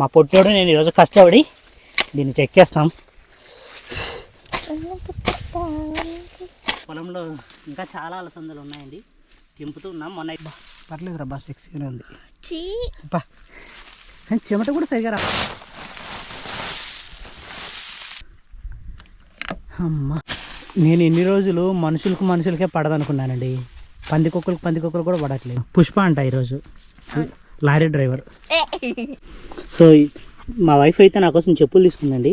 మా పొట్టోడు నేను ఈరోజు కష్టపడి దీన్ని చెక్కేస్తాం పొలంలో ఇంకా చాలా అలసందలు ఉన్నాయండి. తెంపుతూ ఉన్నాం మొన్న పర్లేదు రా బస్ ఎక్స్గానే ఉంది. బా. కానీ చెమట కూడా సరిగా రా. అమ్మా. నేను ఎన్ని రోజులు మనుషులకు మనుషులకే పడదనుకున్నానండి. పందికొక్కలకు పందికొక్కలు కూడా పడట్లేదు. పుష్ప అంట ఈరోజు. Lorry driver. సో మా వైఫ్ అయితే నా కోసం చెప్పులు తీసుకుందండి.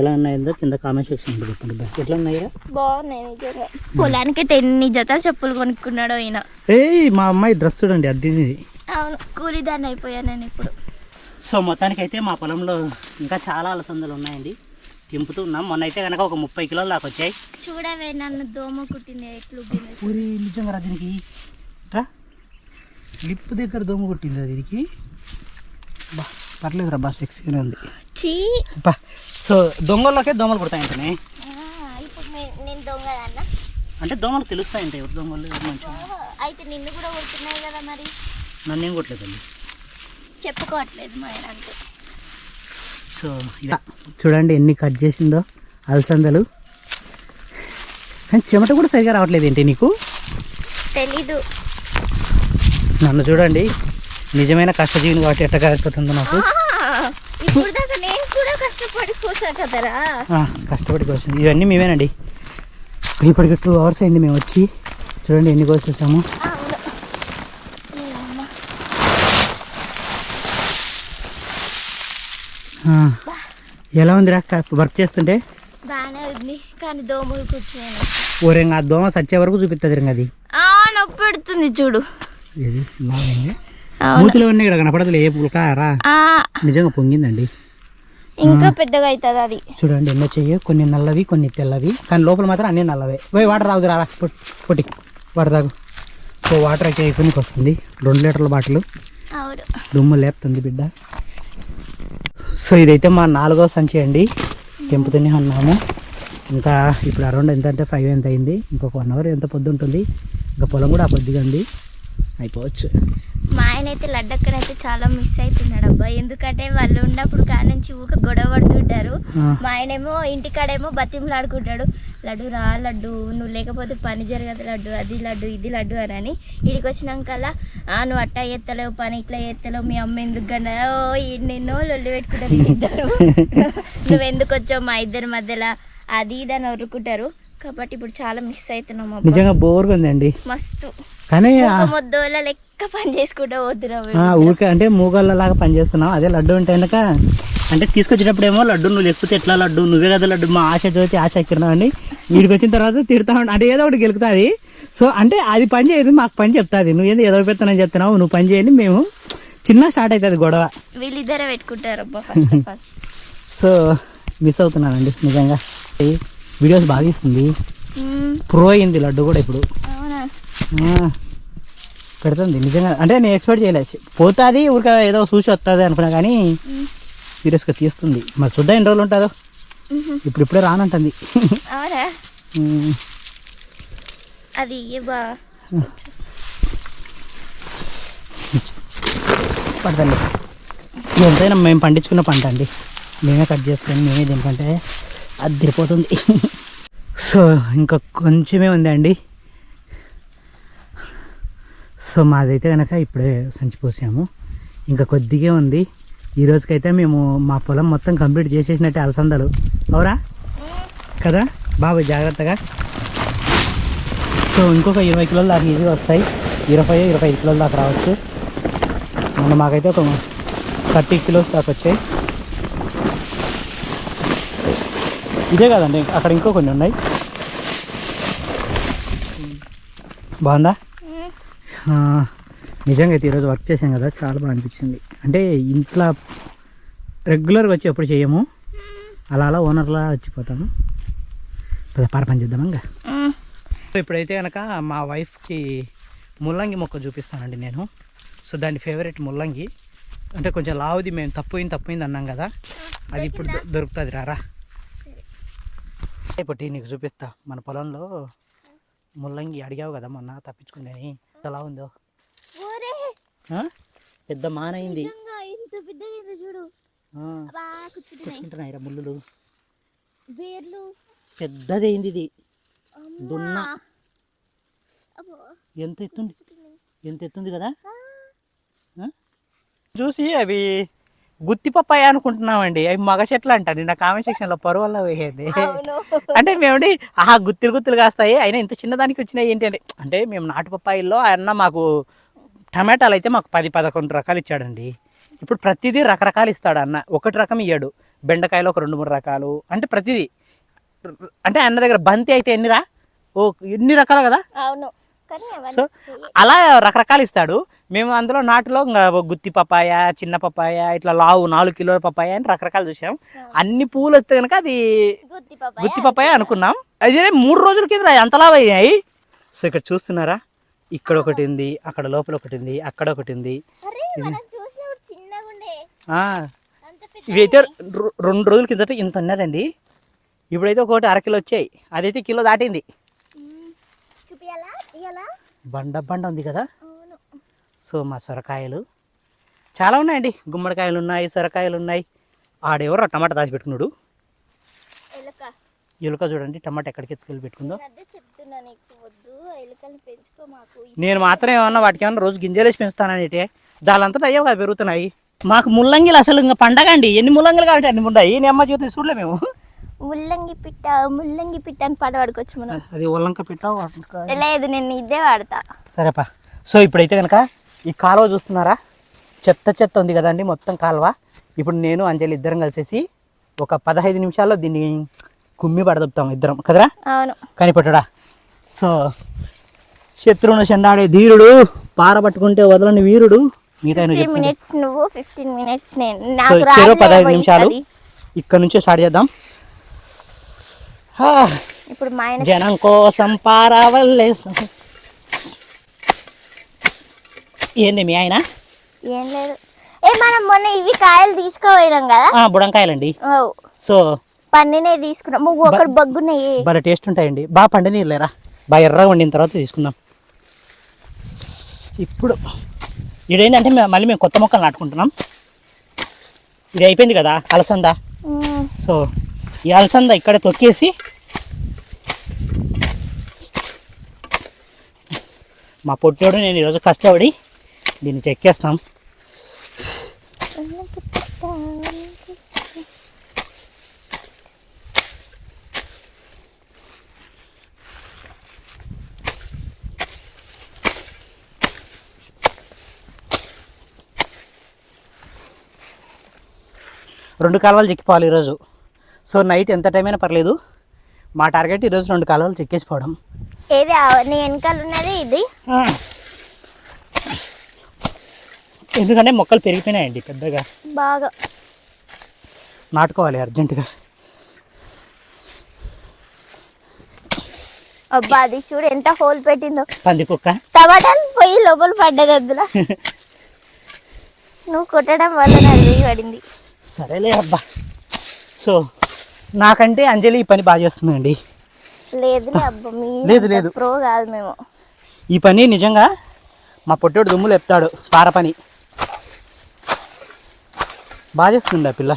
ఎలా ఉన్నాయందో కింద కామెంట్ సెక్షన్ చెప్పండి. ఎట్లా ఉన్నాయా బాగున్నాయి నిజంగా పొలానికి ఎన్ని జతలు చెప్పులు కొనుక్కున్నాడో ఈయన. ఏయ్ మా అమ్మాయి డ్రెస్ చూడండి అది అవును కూలీదాన్ని అయిపోయాను నేను ఇప్పుడు. సో మొత్తానికి అయితే మా పొలంలో ఇంకా చాలా అలసందలు ఉన్నాయండి. తెంపుతూ ఉన్నాం. మొన్న అయితే కనుక ఒక ముప్పై కిలోలు దాకా వచ్చాయి. చూడవే నన్ను దోమ కుట్టింది. ఎట్లు నిజంగా రా దీనికి. లిప్ దగ్గర దోమ కొట్టింది దీనికి. బా. పర్లేదు రా బా సెక్స్గానే ఉంది. సో దొంగల్లోకే దోమలు కుడతాయంటనే ఆ, ఇప్పుడు నే- నేను దొంగ అన్న అంటే దోమలు తెలుస్తాయంట ఎవరు దొంగలు ఎవరు మంచి అయితే నిన్ను కూడా కొడుతున్నాయి కదా మరి? నన్ను ఏం కొట్టలేదండి. చెప్పుకోవట్లేదు అంటే సో ఇలా చూడండి ఎన్ని కట్ చేసిందో అలసందలు. కానీ చెమట కూడా సరిగా రావట్లేదు ఏంటి నీకు? తెలీదు. నన్ను చూడండి. నిజమైన కష్టజీవిని కాబట్టి ఎట్ట కాకపోతుందో నాకు. కష్టపడి కోసింది ఇవన్నీ మేమేనండి. ఇప్పటికి టూ అవర్స్ అయింది మేము వచ్చి. చూడండి ఎన్ని కోసేసాము ఎలా ఉంది రా వర్క్ చేస్తుంటే? బాగానే ఉంది కానీ దోమలు కూర్చున్నాను ఓరే ఆ దోమ సచ్చే వరకు చూపిస్తుంది అది. నొప్పి పెడుతుంది చూడు. ఇది బాగుంది. మూతిలో ఉన్నాయి ఇక్కడ కనపడదులే ఏ పులకారా నిజంగా పొంగిందండి. ఇంకా పెద్దగా అవుతుంది అది. చూడండి ఎన్నో చెయ్యి కొన్ని నల్లవి కొన్ని తెల్లవి కానీ లోపల మాత్రం అన్ని నల్లవే. పోయి వాటర్ తాగుదురా రా పొట్టి. వాటర్ తాగు. సో వాటర్ అయితే అయిపోయినకి వస్తుంది. రెండు లీటర్ల బాటిల్. దుమ్ము లేపుతుంది బిడ్డ. సో ఇదైతే మా నాలుగో సంచి అండి. తెంపుతూనే ఉన్నాము. ఇంకా ఇప్పుడు అరౌండ్ ఎంత అంటే ఫైవ్ ఎంత అయింది? ఇంకొక వన్ అవర్ ఎంత పొద్దు ఉంటుంది? ఇంకా పొలం కూడా ఆ పొద్దుగా ఉంది. అయిపోవచ్చు. అయితే లడ్డక్కనైతే చాలా మిస్ అవుతున్నాడు అబ్బా ఎందుకంటే వాళ్ళు ఉన్నప్పుడు కాడ నుంచి ఊక గొడవ పడుతుంటారు. మా ఆయనేమో ఇంటికాడేమో బతిమలాడుకుంటాడు. లడ్డు రా లడ్డు. నువ్వు లేకపోతే పని జరగదు లడ్డు. అది లడ్డు ఇది లడ్డు అని అని ఇడికి వచ్చినాకల్లా ఆ నువ్వు అట్టా ఎత్తలేవు పని ఇట్లా ఎత్తలేవు మీ అమ్మ ఎందుకు ఓ ఎన్నెన్నో లొల్లి పెట్టుకుంటారు ఇద్దరు. నువ్వు ఎందుకు వచ్చావు మా ఇద్దరి మధ్యలో? అది ఇది అని కాబట్టి ఇప్పుడు చాలా మిస్ అవుతున్నాం నిజంగా బోర్గా ఉందండి. మస్తు. కానీ ముద్దోళ్ళ లెక్క పని చేసుకుంటూ ఊరికే అంటే మూగళ్ళలాగా పనిచేస్తున్నాం అదే లడ్డు ఉంటే కనుక అంటే తీసుకొచ్చేటప్పుడేమో లడ్డు నువ్వు లేకపోతే ఎట్లా లడ్డు? నువ్వే కదా లడ్డు మా ఆశ చదివితే ఆశ ఎక్కినావు అండి వీడికి వచ్చిన తర్వాత తిడతా అంటే ఏదో ఒకటి గెలుకుతుంది. సో అంటే అది పని చేయదు మాకు పని చెప్తాది. నువ్వు ఏంది ఏదో పెడతానని చెప్తున్నావు నువ్వు పని చేయండి మేము చిన్న స్టార్ట్ అవుతుంది గొడవ. వీళ్ళిద్దరే పెట్టుకుంటారు సో మిస్ అవుతున్నానండి నిజంగా. వీడియోస్ బాగా ఇస్తుంది. ప్రో అయింది లడ్డు కూడా ఇప్పుడు. పెడుతుంది నిజంగా. అంటే నేను ఎక్స్పెక్ట్ చేయలేదు పోతుంది ఊరిక ఏదో చూసి వస్తుంది అనుకున్నా కానీ. సీరియస్గా తీస్తుంది. మరి చూద్దాం ఎన్ని రోజులు ఉంటుందో. ఇప్పుడు ఇప్పుడే రానంటుంది. అది బా పడతాండి ఎంతైనా మేము పండించుకున్న పంట అండి. మేమే కట్ చేసుకొని మేమే తినుకుంటే అది తిరిపోతుంది సో ఇంకా కొంచెమే ఉంది అండి? సో మాదైతే కనుక ఇప్పుడే సంచి పోసాము ఇంకా కొద్దిగా ఉంది. ఈ రోజుకైతే మేము మా పొలం మొత్తం కంప్లీట్ చేసేసినట్టే అలసందలు. అవురా? కదా? బాబు జాగ్రత్తగా. సో ఇంకొక ఇరవై కిలోల దాకా ఇవి వస్తాయి. ఇరవై ఇరవై ఐదు కిలోల దాకా రావచ్చు. మొన్న మాకైతే ఒక థర్టీ కిలోస్ దాకా వచ్చాయి. ఇదే కదండి అక్కడ ఇంకో కొన్ని ఉన్నాయి. బాగుందా? నిజంగా అయితే ఈరోజు వర్క్ చేసాం కదా చాలా బాగా అనిపించింది. అంటే ఇంట్లో రెగ్యులర్గా వచ్చి ఎప్పుడు చేయము. అలా అలా ఓనర్లా వచ్చిపోతాము. పద పార పని చేద్దాం ఇంకా? ఇప్పుడైతే కనుక మా వైఫ్కి ముల్లంగి మొక్క చూపిస్తానండి నేను. సో దాని ఫేవరెట్ ముల్లంగి. అంటే కొంచెం లావుది మేము తప్పుయింది తప్పుయింది అన్నాం కదా. అది ఇప్పుడు దొరుకుతుంది రారా. ఇప్పుడు నీకు చూపిస్తా. మన పొలంలో ముల్లంగి అడిగావు కదా మొన్న తప్పించుకుందని. ఎలా ఉందో? పెద్ద మానైంది. నిజంగా ఇంత పెద్దగా చూడు. ఆ, అబ్బా కుచ్చుతున్నాయి కొట్టుకుంటున్నాయి రా ముళ్ళులు వేర్లు పెద్దదైంది ఇది. దున్న. ఎంత ఎత్తుంది. ఎంత ఎత్తుంది కదా? చూసి అవి గుత్తి పప్పాయ అనుకుంటున్నామండి. అవి మగ చెట్లు అంట నిన్న కామెంట్ సెక్షన్లో పరువల్ల వేసేది. అంటే మేమండి ఆహా గుత్తులు గుత్తులు కాస్తాయి. అయినా ఇంత చిన్నదానికి వచ్చినాయి ఏంటి అంటే అంటే మేము నాటు పప్పాయిల్లో అన్న మాకు టమాటాలు అయితే మాకు పది పదకొండు రకాలు ఇచ్చాడండి. ఇప్పుడు ప్రతిదీ రకరకాలు ఇస్తాడు అన్న. ఒకటి రకం ఇయ్యాడు. బెండకాయలు ఒక రెండు మూడు రకాలు. అంటే ప్రతిదీ. అంటే అన్న దగ్గర బంతి అయితే ఎన్నిరా? ఓ ఎన్ని రకాలు కదా? అవును. సో. అలా రకరకాలు ఇస్తాడు. మేము అందులో నాటులో ఇంకా గుత్తి పప్పాయ చిన్న పప్పాయ ఇట్లా లావు నాలుగు కిలోల పప్పాయ అని రకరకాలు చూసాం. అన్ని పూలు వస్తే కనుక అది గుత్తి పప్పాయ అనుకున్నాం. అది మూడు రోజుల కింద అంతలా అయ్యాయి. సో ఇక్కడ చూస్తున్నారా? ఇక్కడ ఒకటి ఉంది అక్కడ లోపల ఒకటి ఉంది అక్కడ ఒకటి ఉంది. ఇవైతే రెండు రోజుల కిందట ఇంత ఉన్నదండి. ఇప్పుడైతే ఒకటి అరకిలో వచ్చాయి. అదైతే కిలో దాటింది. బండ బండ ఉంది కదా? సో మా సొరకాయలు. చాలా ఉన్నాయండి. గుమ్మడికాయలు ఉన్నాయి సొరకాయలు ఉన్నాయి. ఆడెవరో టమాటా దాచి పెట్టుకున్నాడు. ఎలుక. చూడండి టమాటా ఎక్కడికి ఎత్తుకెళ్ళి పెట్టుకుందో. నేను మాత్రం ఏమన్నా వాటికి ఏమన్నా రోజు గింజలేసి పెంచుతానంటే దానంతటా అయ్యో కదా పెరుగుతున్నాయి. మాకు ముల్లంగిలు అసలు ఇంకా పండగ అండి. ఎన్ని ముల్లంగిలు కాబట్టి అన్ని ఉన్నాయి నేను అమ్మ చూస్తే చూడలే మేము. ముల్లంగి పిట్ట ముల్లంగి పిట్ట అని పాట పాడుకోవచ్చు మనం. అది ఒల్లంక పెట్టా లేదు నేను ఇదే వాడతా. సరేపా. సో ఇప్పుడైతే కనుక ఈ కాలువ చూస్తున్నారా? చెత్త చెత్త ఉంది కదండి మొత్తం కాలువ. ఇప్పుడు నేను అంజలి ఇద్దరం కలిసేసి ఒక పదహైదు నిమిషాల్లో దీన్ని కుమ్మి పడదొప్పుతాం ఇద్దరం కదరా? అవును. కానీ పట్టడా సో శత్రువును చెండాడే ధీరుడు పారబట్టుకుంటే వదలని వీరుడు. మిగతా. మినిట్స్ నువ్వు ఫిఫ్టీన్ మినిట్స్ నేను. పదహైదు నిమిషాలు. ఇక్కడ నుంచే స్టార్ట్ చేద్దాం. హా, ఇప్పుడు జనం కోసం పారవల్లే. ఏంది మీ ఆయన? ఏం లేదు. ఏ మనం మొన్న ఇవి కాయలు తీసుకోపోయినాం కదా? ఆ, బుడంకాయలండి. సో పన్నినే తీసుకున్నాం. నువ్వు ఒకటి బగ్గున్నాయి. భలే టేస్ట్ ఉంటాయండి. బాగా పండినీరు లేరా బాగా ఎర్రగా వండిన తర్వాత తీసుకుందాం. ఇప్పుడు ఇదేంటంటే మేము మళ్ళీ మేము కొత్త మొక్కలు నాటుకుంటున్నాం. ఇది అయిపోయింది కదా అలసంద. ఉమ్, సో ఈ అలసంద ఇక్కడ తొక్కేసి మా పొట్టోడు నేను ఈరోజు కష్టపడి దీన్ని చెక్కేస్తాం రెండు కాలువలు చెక్కిపోవాలి ఈరోజు. సో నైట్ ఎంత టైం అయినా పర్లేదు. మా టార్గెట్ ఈరోజు రెండు కాలువలు చెక్కేసిపోవడం. ఏది నీ వెనకాల ఉన్నది ఇది. ఎందుకంటే మొక్కలు పెరిగిపోయినాయండి పెద్దగా. బాగా. నాటుకోవాలి అర్జెంటుగా. అబ్బా అది చూడు ఎంత హోల్ పెట్టిందో. పంది కుక్క. టమాటాలు పోయి లోపల పడ్డది అందులో. నువ్వు కొట్టడం వల్ల పడింది. సరేలే అబ్బా. సో నాకంటే అంజలి ఈ పని బాగా చేస్తుందండి. లేదులే అబ్బా మీ లేదు, లేదు. ప్రో కాదు మేము. ఈ పని నిజంగా మా పొట్టోడు దుమ్ములు ఎత్తాడు పార పని. బాగా చేస్తుంది ఆ పిల్ల?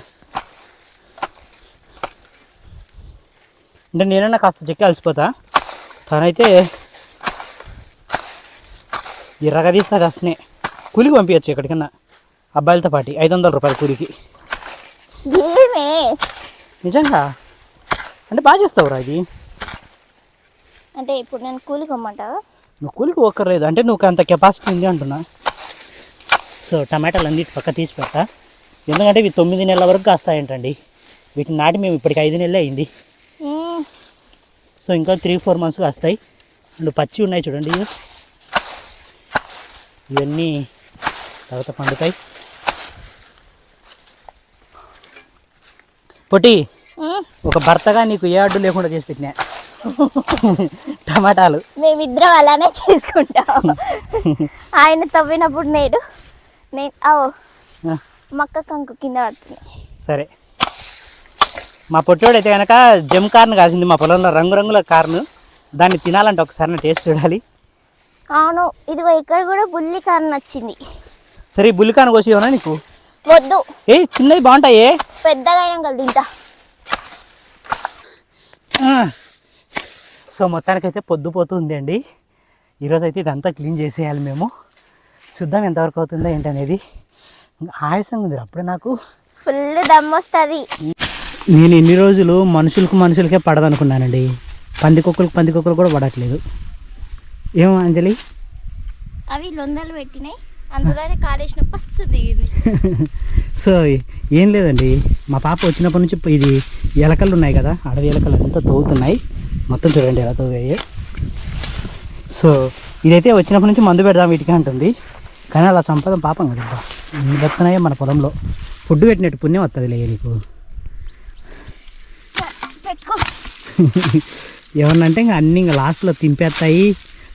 అంటే నేనన్నా కాస్త చెక్కి అలసిపోతా. తనైతే ఎర్రగా తీస్తుంది అసనే కూలికి పంపించచ్చు ఎక్కడికన్నా. అబ్బాయిలతో పాటు ఐదు వందల రూపాయల కూలికి. నిజంగా? అంటే బాగా చేస్తావురా ఇది. అంటే ఇప్పుడు నేను కూలి కొమ్మంటావా నువ్వు కూలికి ఒక్కర్లేదు అంటే నువ్వు అంత కెపాసిటీ ఉంది అంటున్నా. సో టమాటాలు అన్నిటి పక్క తీసి పెట్టా. ఎందుకంటే ఇవి తొమ్మిది నెలల వరకు కాస్తాయంటండి. వీటిని నాటి మేము ఇప్పటికి ఐదు నెలలే అయింది. సో ఇంకా త్రీ ఫోర్ మంత్స్ కాస్తాయి. అండ్ పచ్చి ఉన్నాయి చూడండి. ఇవి. ఇవన్నీ తర్వాత పండుతాయి. పొట్టి. ఒక భర్తగా నీకు ఏ అడ్డు లేకుండా చేసి పెట్టినా? టమాటాలు. మేమిద్దరం అలానే చేసుకుంటాం. ఆయన తవ్వినప్పుడు నేను నేను మక్క కంకు కింద పడుతుంది. సరే. మా పొట్టోడు అయితే కనుక జమ్ కార్న్ కాసింది మా పొలంలో రంగురంగుల కార్ను. దాన్ని తినాలంటే ఒకసారి టేస్ట్ చూడాలి. అవును ఇదిగో ఇక్కడ కూడా బుల్లి కారణం వచ్చింది సరే ఈ బుల్లికాన్ కోసి నీకు? వద్దు. ఏ చిన్నది బాగుంటాయే? పెద్దగా అయినా తింటా. సో మొత్తానికైతే పొద్దుపోతుంది అండి ఈరోజు అయితే ఇదంతా క్లీన్ చేసేయాలి మేము. చూద్దాం ఎంతవరకు అవుతుందో ఏంటనేది. ఆయాసంగా ఉంది అప్పుడే నాకు ఫుల్ దమ్ వస్తుంది నేను ఇన్ని రోజులు మనుషులకు మనుషులకే పడదనుకున్నానండి. పందికొక్కలకు పందికొక్కలు కూడా పడట్లేదు. ఏమో అంజలి? అవి లొందలు పెట్టినాయి. అందులోనే కాలేసిన పస్సు దిగింది. సో ఏం లేదండి. మా పాప వచ్చినప్పటి నుంచి ఇది ఎలకలు ఉన్నాయి కదా అడవి ఎలకలు అంతా తవ్వుతున్నాయి. మొత్తం చూడండి ఎలా తవ్వాయి. సో ఇదైతే వచ్చినప్పటి నుంచి మందు పెడదాం వీటికి అంటుంది. కానీ అలా చంపడం పాపం కదా ఇన్ని బతున్నాయో మన పొలంలో. ఫుడ్ పెట్టినట్టు పుణ్యం వస్తుంది లే నీకు. ఏమన్నంటే ఇంకా అన్ని ఇంకా లాస్ట్లో తింపేస్తాయి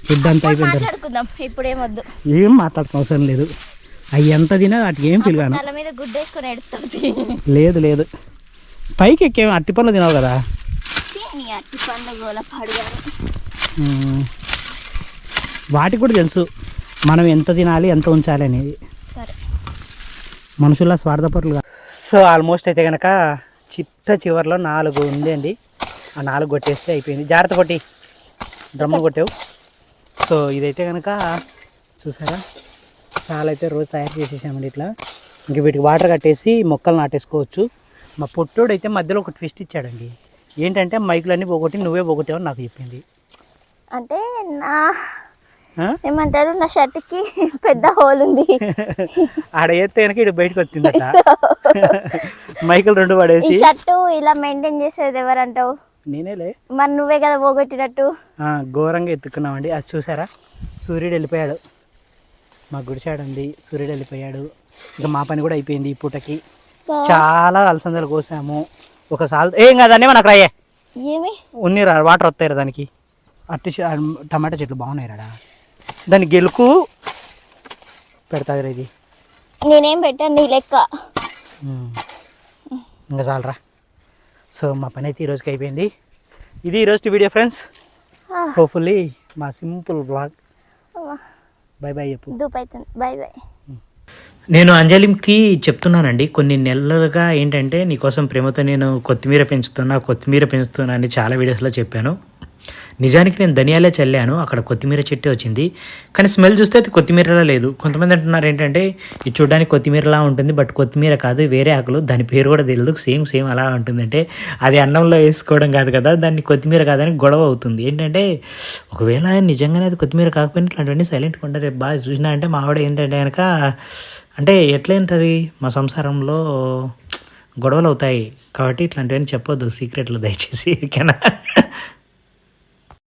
ఫుడ్ అంతా మాట్లాడుకుందాం. ఇప్పుడేమొద్దు ఏం మాట్లాడటం అవసరం లేదు. అవి ఎంత తినా వాటికి ఏం పిలగాను లేదు లేదు. పైకి ఎక్కేం అట్టి పనులు తినవు కదా. వాటికి కూడా తెలుసు మనం ఎంత తినాలి ఎంత ఉంచాలి అనేది. మనుషుల స్వార్థపరులు సో ఆల్మోస్ట్ అయితే కనుక చిట్ట చివరిలో నాలుగు ఉంది అండి ఆ నాలుగు కొట్టేస్తే అయిపోయింది. జాగ్రత్త కొట్టి. డ్రమ్ములు కొట్టావు. సో ఇదైతే కనుక చూసారా? చాలా అయితే రోజు తయారు చేసేసామండి ఇట్లా. ఇంక వీటికి వాటర్ కట్టేసి మొక్కలు నాటేసుకోవచ్చు. మా పొట్టోడు అయితే మధ్యలో ఒక ట్విస్ట్ ఇచ్చాడండి. ఏంటంటే మైకులన్నీ పోగొట్టి నువ్వే పోగొట్టావు నాకు చెప్పింది. అంటే నా? ఏమంటారు? నా షర్ట్కి పెద్ద హోల్ ఉంది. ఆడ ఎత్తే కనుక ఇటు బయటకు వచ్చిందట. మైకులు రెండు పడేసి. షర్టు ఇలా మెయింటైన్ చేసేది ఎవరంటావు? నేనేలే. మరి నువ్వే కదా పోగొట్టినట్టు. ఘోరంగా ఎత్తుకున్నామండి. అది చూసారా? సూర్యుడు వెళ్ళిపోయాడు. మా గుడిసాడు ఉంది. సూర్యుడు వెళ్ళిపోయాడు. ఇక మా పని కూడా అయిపోయింది ఈ పూటకి. చాలా అలసందలు కోసాము. ఒకసారి ఏం కాదండి మనకు రాయే. ఏమి? ఉన్ని రా వాటర్ వస్తాయి దానికి. అట్టి టమాటా చెట్లు బాగున్నాయి రాడా దాని గెలుకు పెడతాది రా ఇది. నేనేం పెట్టాను నీ లెక్క. ఇంకా చాలరా. సో మా పని అయితే ఈరోజుకి అయిపోయింది. ఇది ఈరోజు వీడియో ఫ్రెండ్స్. హోప్ఫుల్లీ మా సింపుల్ బ్లాగ్ బై బై చెప్పు. బాయ్ బాయ్ నేను అంజలికి చెప్తున్నానండి. కొన్ని నెలలుగా ఏంటంటే నీకోసం ప్రేమతో నేను కొత్తిమీర పెంచుతున్నా కొత్తిమీర పెంచుతున్నా అని చాలా వీడియోస్లో చెప్పాను. నిజానికి నేను ధనియాలే చల్లాను అక్కడ కొత్తిమీర చెట్టు వచ్చింది. కానీ స్మెల్ చూస్తే అది కొత్తిమీరలా లేదు. కొంతమంది అంటున్నారు ఏంటంటే ఇది చూడడానికి కొత్తిమీరలా ఉంటుంది బట్ కొత్తిమీర కాదు వేరే ఆకులు దాని పేరు కూడా తెలియదు సేమ్ సేమ్ అలా ఉంటుందంటే అది అన్నంలో వేసుకోవడం కాదు కదా దాన్ని కొత్తిమీర కాదని గొడవ అవుతుంది. ఏంటంటే ఒకవేళ నిజంగానే అది కొత్తిమీర కాకపోయినా ఇట్లాంటివన్నీ సైలెంట్గా ఉంటారు. బాగా చూసినా అంటే మా ఆవిడ ఏంటంటే కనుక అంటే ఎట్లేంటది మా సంసారంలో గొడవలు అవుతాయి కాబట్టి ఇట్లాంటివన్నీ చెప్పొద్దు సీక్రెట్లు దయచేసి ఓకేనా?